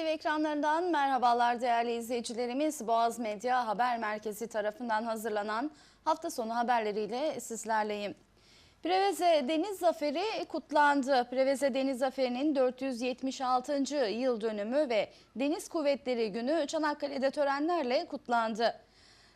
TV ekranlarından merhabalar değerli izleyicilerimiz. Boğaz Medya Haber Merkezi tarafından hazırlanan hafta sonu haberleriyle sizlerleyim. Preveze Deniz Zaferi kutlandı. Preveze Deniz Zaferi'nin 476. yıl dönümü ve Deniz Kuvvetleri Günü Çanakkale'de törenlerle kutlandı.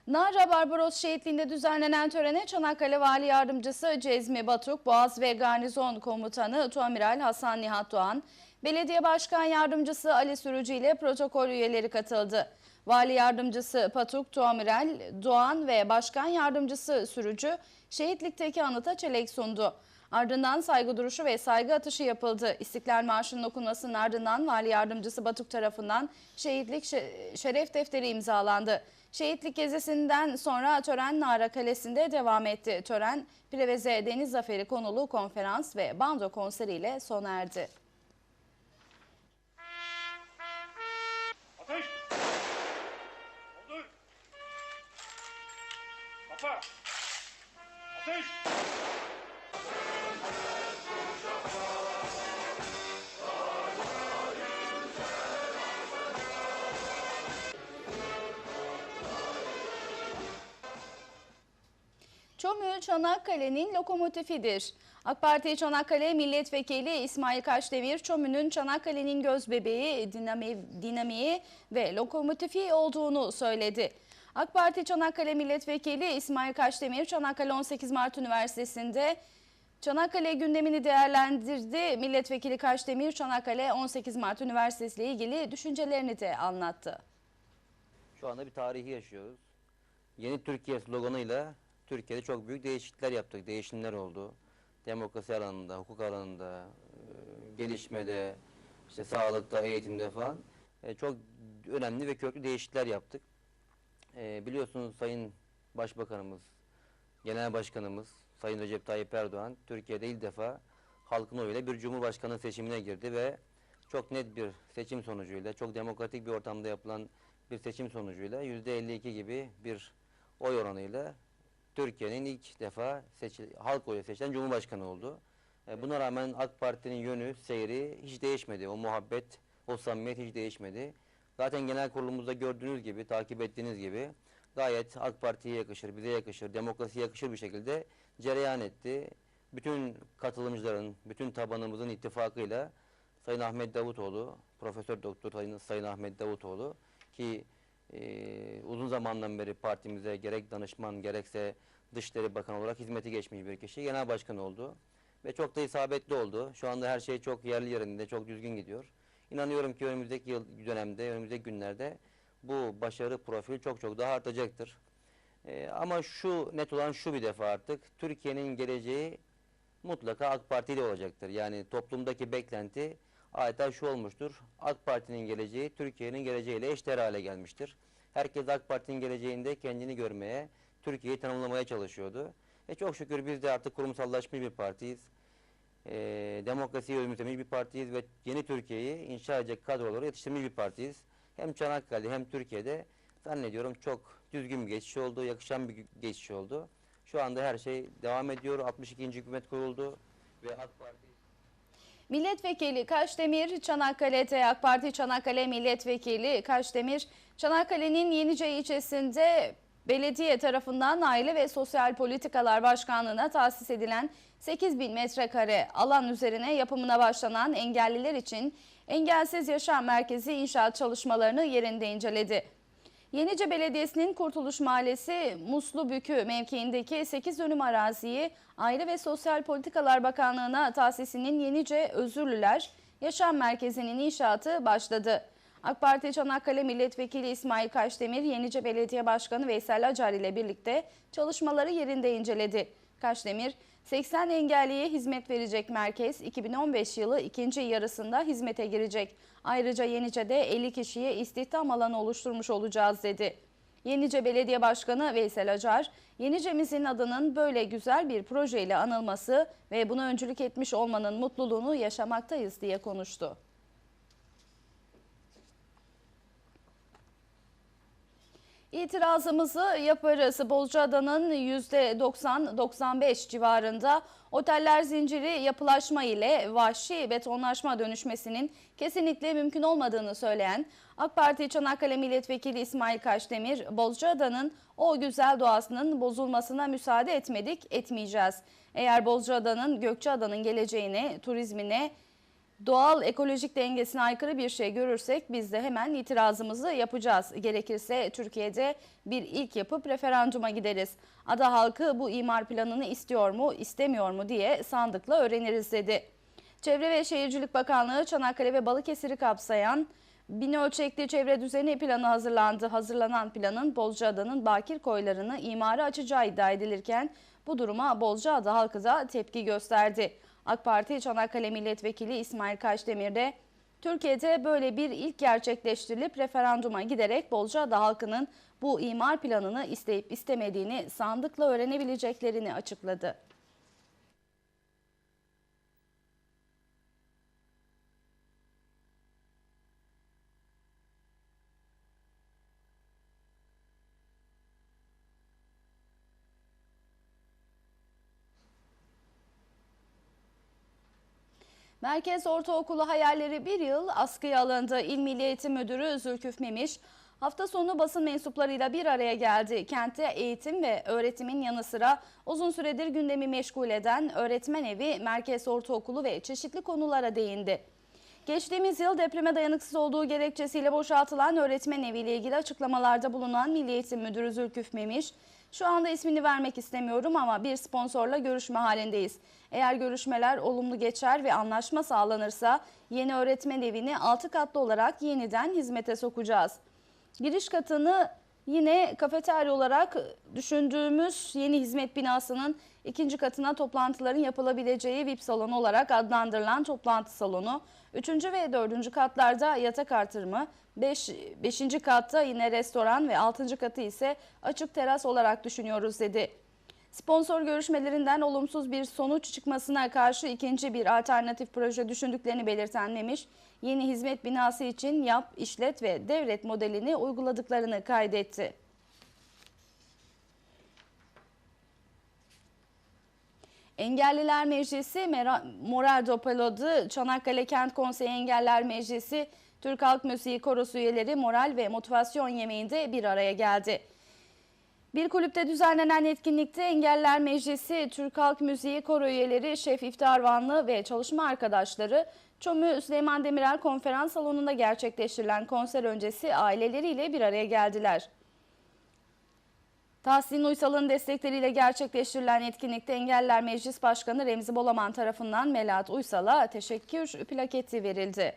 Nara Barbaros şehitliğinde düzenlenen törene Çanakkale Vali Yardımcısı Cezmi Batuk, Boğaz ve Garnizon Komutanı Tuamiral Hasan Nihat Doğan, Belediye Başkan Yardımcısı Ali Sürücü ile protokol üyeleri katıldı. Vali Yardımcısı Patuk, Tuamiral Doğan ve Başkan Yardımcısı Sürücü şehitlikteki anıta çelenk sundu. Ardından saygı duruşu ve saygı atışı yapıldı. İstiklal Marşı'nın okunmasının ardından Vali Yardımcısı Batuk tarafından şehitlik şe- şeref defteri imzalandı. Şehitlik gezisinden sonra tören Nara Kalesi'nde devam etti. Tören Preveze Deniz Zaferi konulu konferans ve bando konseriyle sona erdi. Kapa! Ateş! Çomü Çanakkale'nin lokomotifidir. AK Parti Çanakkale Milletvekili İsmail Kaşdemir, Çomü'nün Çanakkale'nin gözbebeği, dinami, dinamiği ve lokomotifi olduğunu söyledi. AK Parti Çanakkale Milletvekili İsmail Kaşdemir, Çanakkale 18 Mart Üniversitesi'nde Çanakkale gündemini değerlendirdi. Milletvekili Kaşdemir, Çanakkale 18 Mart Üniversitesi ile ilgili düşüncelerini de anlattı. Şu anda bir tarihi yaşıyoruz. Yeni Türkiye sloganıyla Türkiye'de çok büyük değişiklikler yaptık, değişimler oldu. Demokrasi alanında, hukuk alanında, e, gelişmede, işte sağlıkta, eğitimde falan e, çok önemli ve köklü değişiklikler yaptık. E, biliyorsunuz Sayın Başbakanımız, Genel Başkanımız Sayın Recep Tayyip Erdoğan Türkiye'de ilk defa halkın oyuyla bir cumhurbaşkanı seçimine girdi ve çok net bir seçim sonucuyla, çok demokratik bir ortamda yapılan bir seçim sonucuyla %52 gibi bir oy oranıyla Türkiye'nin ilk defa seçil, halk oyu seçilen Cumhurbaşkanı oldu. E, buna rağmen AK Parti'nin yönü, seyri hiç değişmedi. O muhabbet, o samimiyet hiç değişmedi. Zaten genel kurulumuzda gördüğünüz gibi, takip ettiğiniz gibi gayet AK Parti'ye yakışır, bize yakışır, demokrasiye yakışır bir şekilde cereyan etti. Bütün katılımcıların, bütün tabanımızın ittifakıyla Sayın Ahmet Davutoğlu, Profesör Doktor Sayın, Ahmet Davutoğlu ki e, uzun zamandan beri partimize gerek danışman gerekse Dışişleri Bakanı olarak hizmeti geçmiş bir kişi. Genel başkan oldu ve çok da isabetli oldu. Şu anda her şey çok yerli yerinde, çok düzgün gidiyor. İnanıyorum ki önümüzdeki yıl dönemde, önümüzdeki günlerde bu başarı profili çok çok daha artacaktır. E, ama şu net olan şu bir defa artık Türkiye'nin geleceği mutlaka AK Parti ile olacaktır. Yani toplumdaki beklenti adeta şu olmuştur. AK Parti'nin geleceği Türkiye'nin geleceğiyle eşdeğer hale gelmiştir. Herkes AK Parti'nin geleceğinde kendini görmeye, Türkiye'yi tanımlamaya çalışıyordu. Ve çok şükür biz de artık kurumsallaşmış bir partiyiz. Ee, demokrasiyi özümsemiş bir partiyiz ve yeni Türkiye'yi inşa edecek kadroları yetiştirmiş bir partiyiz. Hem Çanakkale hem Türkiye'de zannediyorum çok düzgün bir geçiş oldu, yakışan bir geçiş oldu. Şu anda her şey devam ediyor. 62. hükümet kuruldu ve AK Parti Milletvekili Kaşdemir, Çanakkale'de AK Parti Çanakkale Milletvekili Kaşdemir, Çanakkale'nin Yenice ilçesinde belediye tarafından Aile ve Sosyal Politikalar Başkanlığı'na tahsis edilen 8 bin metrekare alan üzerine yapımına başlanan engelliler için Engelsiz Yaşam Merkezi inşaat çalışmalarını yerinde inceledi. Yenice Belediyesi'nin Kurtuluş Mahallesi Muslubükü mevkiindeki 8 dönüm araziyi Aile ve Sosyal Politikalar Bakanlığı'na tahsisinin Yenice Özürlüler Yaşam Merkezi'nin inşaatı başladı. AK Parti Çanakkale Milletvekili İsmail Kaşdemir, Yenice Belediye Başkanı Veysel Acar ile birlikte çalışmaları yerinde inceledi. Kaşdemir, 80 engelliye hizmet verecek merkez 2015 yılı ikinci yarısında hizmete girecek. Ayrıca Yenice'de 50 kişiye istihdam alanı oluşturmuş olacağız dedi. Yenice Belediye Başkanı Veysel Acar, Yenice'mizin adının böyle güzel bir projeyle anılması ve buna öncülük etmiş olmanın mutluluğunu yaşamaktayız diye konuştu. İtirazımızı yaparız. Bozcaada'nın %90-95 civarında oteller zinciri yapılaşma ile vahşi betonlaşma dönüşmesinin kesinlikle mümkün olmadığını söyleyen AK Parti Çanakkale Milletvekili İsmail Kaşdemir, Bozcaada'nın o güzel doğasının bozulmasına müsaade etmedik, etmeyeceğiz. Eğer Bozcaada'nın Gökçeada'nın geleceğine, turizmine, doğal ekolojik dengesine aykırı bir şey görürsek biz de hemen itirazımızı yapacağız. Gerekirse Türkiye'de bir ilk yapıp referanduma gideriz. Ada halkı bu imar planını istiyor mu, istemiyor mu diye sandıkla öğreniriz dedi. Çevre ve Şehircilik Bakanlığı Çanakkale ve Balıkesir'i kapsayan bin ölçekli çevre düzeni planı hazırlandı. Hazırlanan planın Bozcaada'nın bakir koylarını imara açacağı iddia edilirken bu duruma Bozcaada halkı da tepki gösterdi. AK Parti Çanakkale Milletvekili İsmail Kaşdemir de Türkiye'de böyle bir ilk gerçekleştirilip referanduma giderek Bozcaada halkının bu imar planını isteyip istemediğini sandıkla öğrenebileceklerini açıkladı. Merkez Ortaokulu hayalleri bir yıl askıya alındı. İl Milli Eğitim Müdürü Zülküf Memiş hafta sonu basın mensuplarıyla bir araya geldi. Kentte eğitim ve öğretimin yanı sıra uzun süredir gündemi meşgul eden öğretmen evi, Merkez Ortaokulu ve çeşitli konulara değindi. Geçtiğimiz yıl depreme dayanıksız olduğu gerekçesiyle boşaltılan öğretmen eviyle ilgili açıklamalarda bulunan Milli Eğitim Müdürü Zülküf Memiş, şu anda ismini vermek istemiyorum ama bir sponsorla görüşme halindeyiz. Eğer görüşmeler olumlu geçer ve anlaşma sağlanırsa yeni öğretmen evini 6 katlı olarak yeniden hizmete sokacağız. Giriş katını yine kafeterya olarak düşündüğümüz yeni hizmet binasının ikinci katına toplantıların yapılabileceği VIP salonu olarak adlandırılan toplantı salonu, üçüncü ve dördüncü katlarda yatak artırımı, beş, beşinci katta yine restoran ve altıncı katı ise açık teras olarak düşünüyoruz dedi. Sponsor görüşmelerinden olumsuz bir sonuç çıkmasına karşı ikinci bir alternatif proje düşündüklerini belirten Memiş, yeni hizmet binası için yap, işlet ve devret modelini uyguladıklarını kaydetti. Engelliler Meclisi moral dopaladı. Çanakkale Kent Konseyi Engeller Meclisi Türk Halk Müziği Korosu üyeleri moral ve motivasyon yemeğinde bir araya geldi. Bir kulüpte düzenlenen etkinlikte Engeller Meclisi, Türk Halk Müziği Koro üyeleri, Şef İftar Vanlı ve çalışma arkadaşları Çomü Süleyman Demirel konferans salonunda gerçekleştirilen konser öncesi aileleriyle bir araya geldiler. Tahsin Uysal'ın destekleriyle gerçekleştirilen etkinlikte Engeller Meclis Başkanı Remzi Bolaman tarafından Melahat Uysal'a teşekkür plaketi verildi.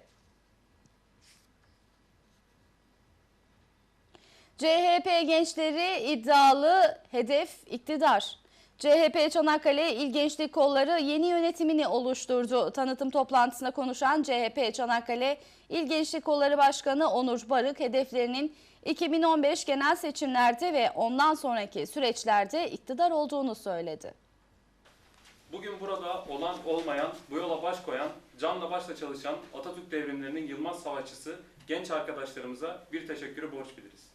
CHP gençleri iddialı hedef iktidar. CHP Çanakkale İl Gençlik Kolları yeni yönetimini oluşturdu. Tanıtım toplantısında konuşan CHP Çanakkale İl Gençlik Kolları Başkanı Onur Barık hedeflerinin 2015 genel seçimlerde ve ondan sonraki süreçlerde iktidar olduğunu söyledi. Bugün burada olan olmayan, bu yola baş koyan, canla başla çalışan Atatürk devrimlerinin yılmaz savaşçısı genç arkadaşlarımıza bir teşekkürü borç biliriz.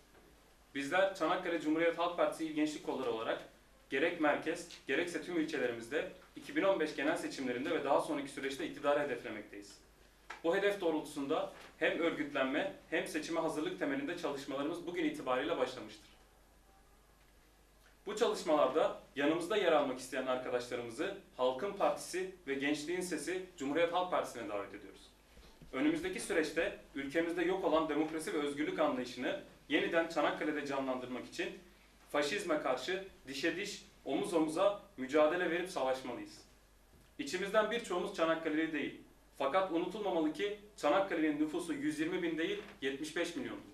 Bizler Çanakkale Cumhuriyet Halk Partisi İl Gençlik Kolları olarak gerek merkez, gerekse tüm ilçelerimizde 2015 genel seçimlerinde ve daha sonraki süreçte iktidarı hedeflemekteyiz. Bu hedef doğrultusunda hem örgütlenme hem seçime hazırlık temelinde çalışmalarımız bugün itibariyle başlamıştır. Bu çalışmalarda yanımızda yer almak isteyen arkadaşlarımızı Halkın Partisi ve Gençliğin Sesi Cumhuriyet Halk Partisi'ne davet ediyoruz. Önümüzdeki süreçte ülkemizde yok olan demokrasi ve özgürlük anlayışını yeniden Çanakkale'de canlandırmak için faşizme karşı dişe diş, omuz omuza mücadele verip savaşmalıyız. İçimizden birçoğumuz Çanakkale'li değil. Fakat unutulmamalı ki Çanakkale'nin nüfusu 120 bin değil 75 milyondur.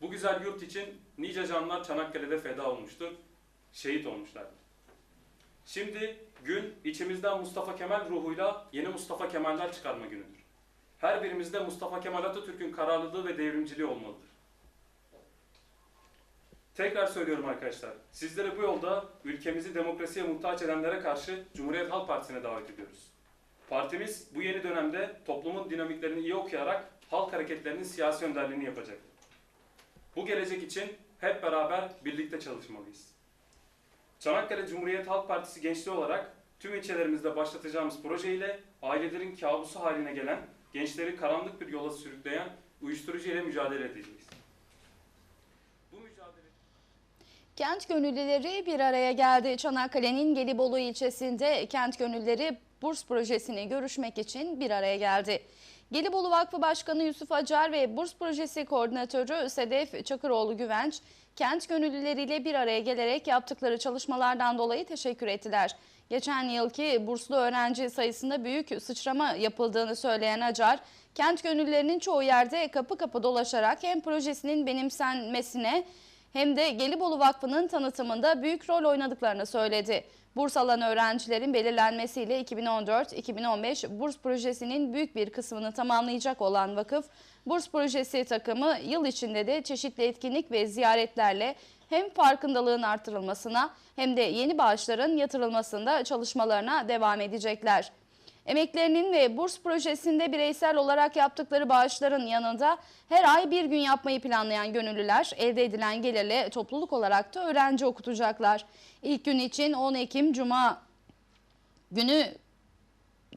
Bu güzel yurt için nice canlar Çanakkale'de feda olmuştur, şehit olmuşlardır. Şimdi gün içimizden Mustafa Kemal ruhuyla yeni Mustafa Kemaller çıkarma günüdür. Her birimizde Mustafa Kemal Atatürk'ün kararlılığı ve devrimciliği olmalıdır. Tekrar söylüyorum arkadaşlar, sizleri bu yolda ülkemizi demokrasiye muhtaç edenlere karşı Cumhuriyet Halk Partisi'ne davet ediyoruz. Partimiz bu yeni dönemde toplumun dinamiklerini iyi okuyarak halk hareketlerinin siyasi önderliğini yapacaktır. Bu gelecek için hep beraber birlikte çalışmalıyız. Çanakkale Cumhuriyet Halk Partisi gençliği olarak tüm ilçelerimizde başlatacağımız proje ile ailelerin kabusu haline gelen, gençleri karanlık bir yola sürükleyen uyuşturucu ile mücadele edeceğiz. Bu mücadele Kent gönüllüleri bir araya geldi. Çanakkale'nin Gelibolu ilçesinde kent gönüllüleri burs projesini görüşmek için bir araya geldi. Gelibolu Vakfı Başkanı Yusuf Acar ve burs projesi koordinatörü Sedef Çakıroğlu Güvenç, kent gönüllüleriyle bir araya gelerek yaptıkları çalışmalardan dolayı teşekkür ettiler. Geçen yılki burslu öğrenci sayısında büyük sıçrama yapıldığını söyleyen Acar, kent gönüllülerinin çoğu yerde kapı kapı dolaşarak hem projesinin benimsenmesine hem de Gelibolu Vakfı'nın tanıtımında büyük rol oynadıklarını söyledi. Burs alan öğrencilerin belirlenmesiyle 2014-2015 burs projesinin büyük bir kısmını tamamlayacak olan vakıf, burs projesi takımı yıl içinde de çeşitli etkinlik ve ziyaretlerle hem farkındalığın artırılmasına hem de yeni bağışların yatırılmasında çalışmalarına devam edecekler. Emeklerinin ve burs projesinde bireysel olarak yaptıkları bağışların yanında her ay bir gün yapmayı planlayan gönüllüler elde edilen gelirle topluluk olarak da öğrenci okutacaklar. İlk gün için 10 Ekim Cuma günü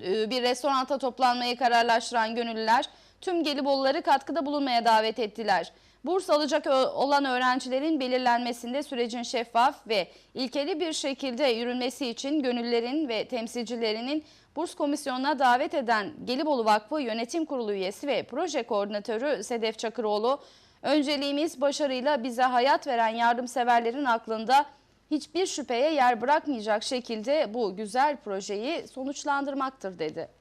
e, bir restoranta toplanmayı kararlaştıran gönüllüler tüm Geliboluları katkıda bulunmaya davet ettiler. Burs alacak olan öğrencilerin belirlenmesinde sürecin şeffaf ve ilkeli bir şekilde yürünmesi için gönüllülerin ve temsilcilerinin burs komisyonuna davet eden Gelibolu Vakfı Yönetim Kurulu üyesi ve proje koordinatörü Sedef Çakıroğlu, önceliğimiz başarıyla bize hayat veren yardımseverlerin aklında hiçbir şüpheye yer bırakmayacak şekilde bu güzel projeyi sonuçlandırmaktır dedi.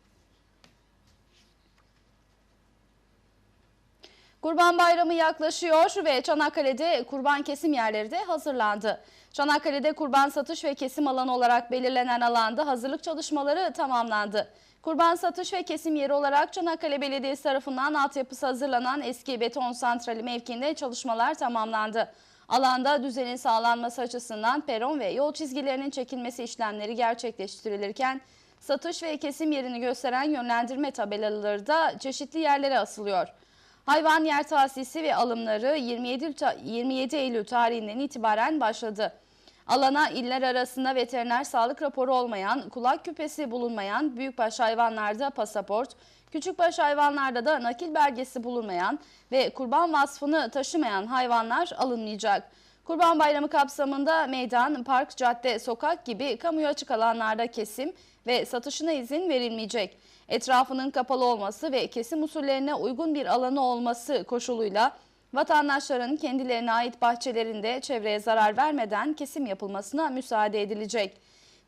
Kurban Bayramı yaklaşıyor ve Çanakkale'de kurban kesim yerleri de hazırlandı. Çanakkale'de kurban satış ve kesim alanı olarak belirlenen alanda hazırlık çalışmaları tamamlandı. Kurban satış ve kesim yeri olarak Çanakkale Belediyesi tarafından altyapısı hazırlanan eski beton santrali mevkiinde çalışmalar tamamlandı. Alanda düzenin sağlanması açısından peron ve yol çizgilerinin çekilmesi işlemleri gerçekleştirilirken satış ve kesim yerini gösteren yönlendirme tabelaları da çeşitli yerlere asılıyor. Hayvan yer tahsisi ve alımları 27, ta- 27 Eylül tarihinden itibaren başladı. Alana iller arasında veteriner sağlık raporu olmayan, kulak küpesi bulunmayan büyükbaş hayvanlarda pasaport, küçükbaş hayvanlarda da nakil belgesi bulunmayan ve kurban vasfını taşımayan hayvanlar alınmayacak. Kurban Bayramı kapsamında meydan, park, cadde, sokak gibi kamuya açık alanlarda kesim ve satışına izin verilmeyecek. Etrafının kapalı olması ve kesim usullerine uygun bir alanı olması koşuluyla vatandaşların kendilerine ait bahçelerinde çevreye zarar vermeden kesim yapılmasına müsaade edilecek.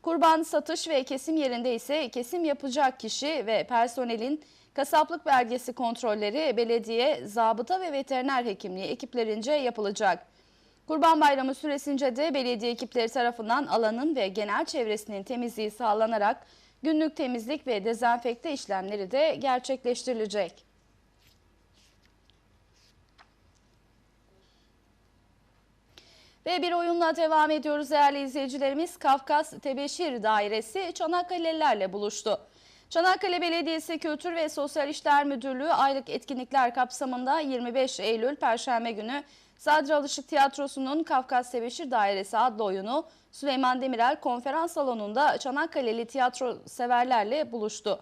Kurban satış ve kesim yerinde ise kesim yapacak kişi ve personelin kasaplık belgesi kontrolleri belediye, zabıta ve veteriner hekimliği ekiplerince yapılacak. Kurban Bayramı süresince de belediye ekipleri tarafından alanın ve genel çevresinin temizliği sağlanarak günlük temizlik ve dezenfekte işlemleri de gerçekleştirilecek. Ve bir oyunla devam ediyoruz değerli izleyicilerimiz. Kafkas Tebeşir Dairesi Çanakkale'lilerle buluştu. Çanakkale Belediyesi Kültür ve Sosyal İşler Müdürlüğü aylık etkinlikler kapsamında 25 Eylül Perşembe günü Sadri Alışık Tiyatrosu'nun Kafkas Tebeşir Dairesi adlı oyunu Süleyman Demirel konferans salonunda Çanakkale'li tiyatro severlerle buluştu.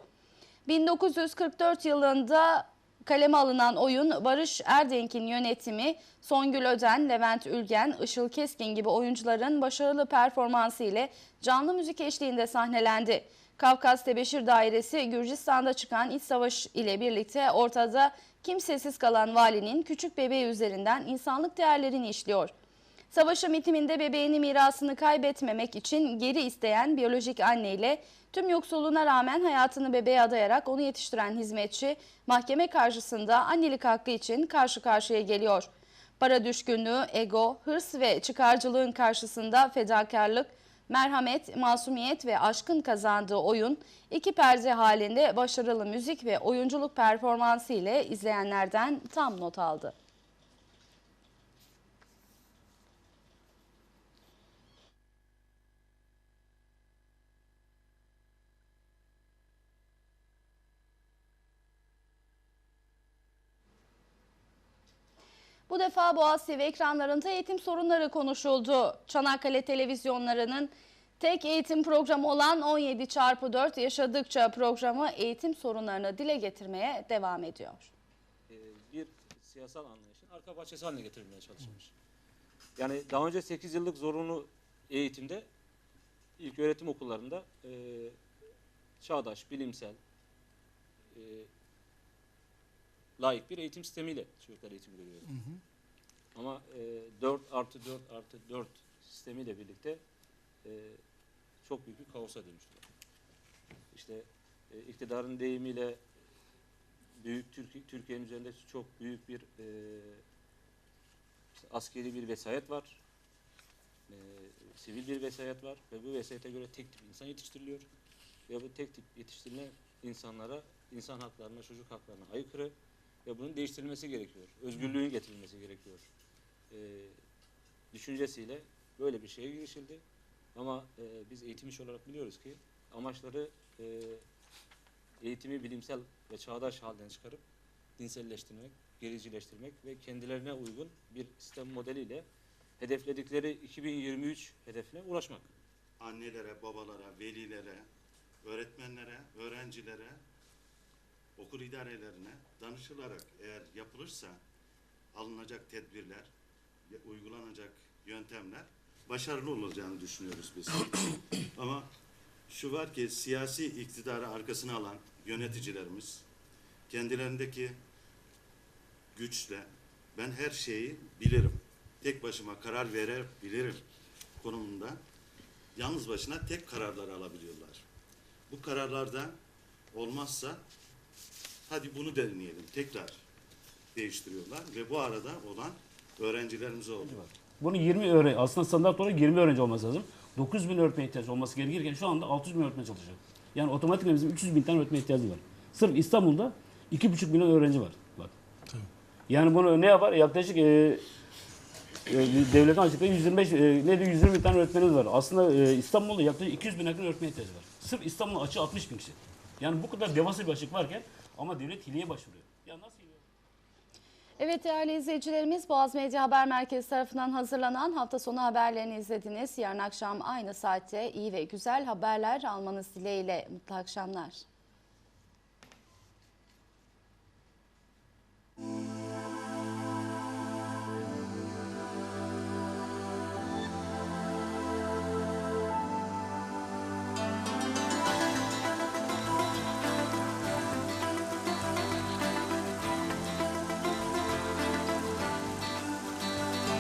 1944 yılında kaleme alınan oyun Barış Erdenk'in yönetimi, Songül Öden, Levent Ülgen, Işıl Keskin gibi oyuncuların başarılı performansı ile canlı müzik eşliğinde sahnelendi. Kafkas Tebeşir Dairesi Gürcistan'da çıkan iç savaş ile birlikte ortada kimsesiz kalan valinin küçük bebeği üzerinden insanlık değerlerini işliyor. Savaşın bitiminde bebeğini mirasını kaybetmemek için geri isteyen biyolojik anneyle tüm yoksulluğuna rağmen hayatını bebeğe adayarak onu yetiştiren hizmetçi mahkeme karşısında annelik hakkı için karşı karşıya geliyor. Para düşkünlüğü, ego, hırs ve çıkarcılığın karşısında fedakarlık, merhamet, masumiyet ve aşkın kazandığı oyun iki perde halinde başarılı müzik ve oyunculuk performansı ile izleyenlerden tam not aldı. Bu defa Boğaz TV ekranlarında eğitim sorunları konuşuldu. Çanakkale televizyonlarının tek eğitim programı olan 17 çarpı 4 yaşadıkça programı eğitim sorunlarını dile getirmeye devam ediyor. e, bir siyasal anlayışın arka bahçesi haline getirilmeye çalışılmış. Yani daha önce 8 yıllık zorunlu eğitimde ilk öğretim okullarında e, çağdaş, bilimsel, e, layık bir eğitim sistemiyle çocuklar eğitim görüyordu. Ama e, 4 artı 4 artı 4 sistemiyle birlikte e, çok büyük bir kaosa dönüştüler. İşte e, iktidarın deyimiyle büyük Türkiye Türkiye'nin üzerinde çok büyük bir e, işte askeri bir vesayet var. E, sivil bir vesayet var ve bu vesayete göre tek tip insan yetiştiriliyor. Ve bu tek tip yetiştirilen insanlara, insan haklarına, çocuk haklarına aykırı ve bunun değiştirilmesi gerekiyor. Özgürlüğün getirilmesi gerekiyor. E, düşüncesiyle böyle bir şeye girişildi. Ama e, biz eğitim işi olarak biliyoruz ki amaçları e, eğitimi bilimsel ve çağdaş halden çıkarıp dinselleştirmek, gericileştirmek ve kendilerine uygun bir sistem modeliyle hedefledikleri 2023 hedefine ulaşmak. annelere, babalara, velilere, öğretmenlere, öğrencilere, okul idarelerine danışılarak eğer yapılırsa alınacak tedbirler, uygulanacak yöntemler başarılı olacağını düşünüyoruz biz. Ama şu var ki siyasi iktidarı arkasına alan yöneticilerimiz kendilerindeki güçle ben her şeyi bilirim. Tek başıma karar verebilirim konumunda yalnız başına tek kararlar alabiliyorlar. Bu kararlarda olmazsa hadi bunu deneyelim tekrar değiştiriyorlar ve bu arada olan öğrencilerimiz oldu. Bunu 20 öğrenci, aslında standart olarak 20 öğrenci olması lazım. 9 bin öğretmen ihtiyacı olması gerekirken şu anda 600 bin öğretmen çalışacak. Yani otomatikman bizim 300 bin tane öğretmen ihtiyacı var. Sırf İstanbul'da 2,5 milyon öğrenci var. Bak. Yani bunu ne yapar? Yaklaşık e, e, devletin açıkladığı 125, e, ne diyor 120 bin tane öğretmenimiz var. Aslında e, İstanbul'da yaklaşık 200 bin yakın öğretmen ihtiyacı var. Sırf İstanbul'un açığı 60 bin kişi. Yani bu kadar devasa bir açık varken ama devlet hileye başvuruyor. Ya nasıl hileye? Evet değerli izleyicilerimiz Boğaz Medya Haber Merkezi tarafından hazırlanan hafta sonu haberlerini izlediniz. Yarın akşam aynı saatte iyi ve güzel haberler almanız dileğiyle mutlu akşamlar.